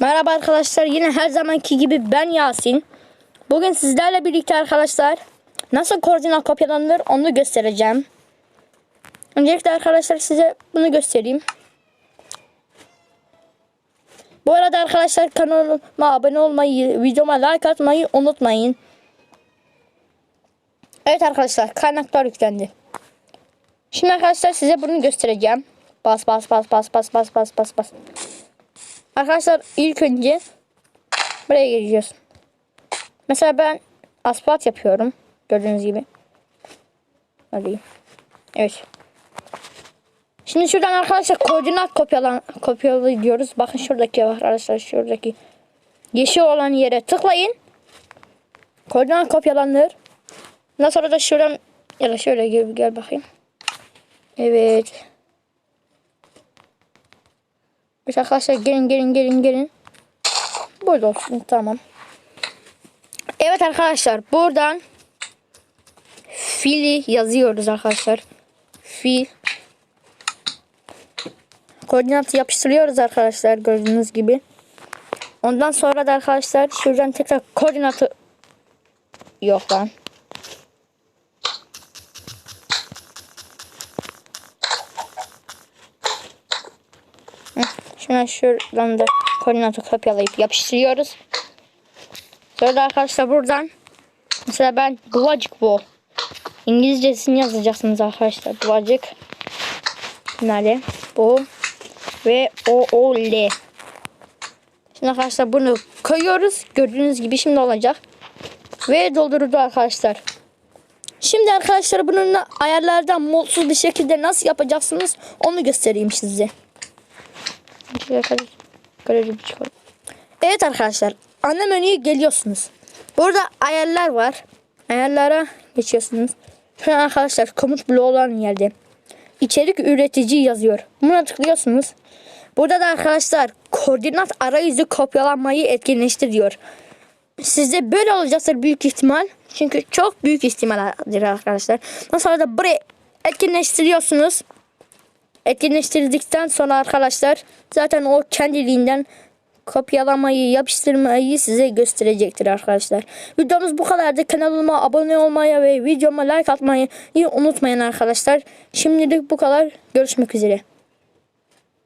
Merhaba arkadaşlar yine her zamanki gibi ben Yasin. Bugün sizlerle birlikte arkadaşlar nasıl koordinat kopyalanır onu göstereceğim. Öncelikle arkadaşlar size bunu göstereyim. Bu arada arkadaşlar kanalıma abone olmayı, videoma like atmayı unutmayın. Evet arkadaşlar kaynaklar yüklendi. Şimdi arkadaşlar size bunu göstereceğim. Bas bas bas bas bas bas bas bas bas. Arkadaşlar ilk önce buraya gireceğiz. Mesela ben asfalt yapıyorum. Gördüğünüz gibi. Alayım. Evet. Şimdi şuradan arkadaşlar koordinat kopyalan kopyala diyoruz. Bakın şuradaki var arkadaşlar şuradaki yeşil olan yere tıklayın. Koordinat kopyalanır. Ondan sonra da şuradan ya da şöyle gel, gel bakayım. Evet. Evet arkadaşlar gelin gelin gelin gelin. Burada olsun tamam. Evet arkadaşlar buradan fili yazıyoruz arkadaşlar. Fil. Koordinatı yapıştırıyoruz arkadaşlar gördüğünüz gibi. Ondan sonra da arkadaşlar şuradan tekrar koordinatı yok lan. Şuna şuradan da koordinatı kopyalayıp yapıştırıyoruz. Sonra da arkadaşlar buradan mesela ben Duvacık Wall İngilizcesini yazacaksınız arkadaşlar. Duvacık Nale bu ve o o l. Şimdi arkadaşlar bunu koyuyoruz. Gördüğünüz gibi şimdi olacak. Ve doldurdu arkadaşlar. Şimdi arkadaşlar bununla ayarlardan mutsuz bir şekilde nasıl yapacaksınız onu göstereyim size. Evet arkadaşlar ana menüye geliyorsunuz. Burada ayarlar var. Ayarlara geçiyorsunuz. Şu an arkadaşlar komut bloğu olan yerde içerik üretici yazıyor. Buna tıklıyorsunuz. Burada da arkadaşlar koordinat arayüzü kopyalanmayı etkinleştir diyor. Sizde böyle olacaktır büyük ihtimal. Çünkü çok büyük ihtimaldir arkadaşlar. Ondan sonra da buraya etkinleştiriyorsunuz etkinleştirdikten sonra arkadaşlar zaten o kendiliğinden kopyalamayı, yapıştırmayı size gösterecektir arkadaşlar. Videomuz bu kadardı. Kanalıma abone olmayı ve videoma like atmayı unutmayın arkadaşlar. Şimdilik bu kadar. Görüşmek üzere.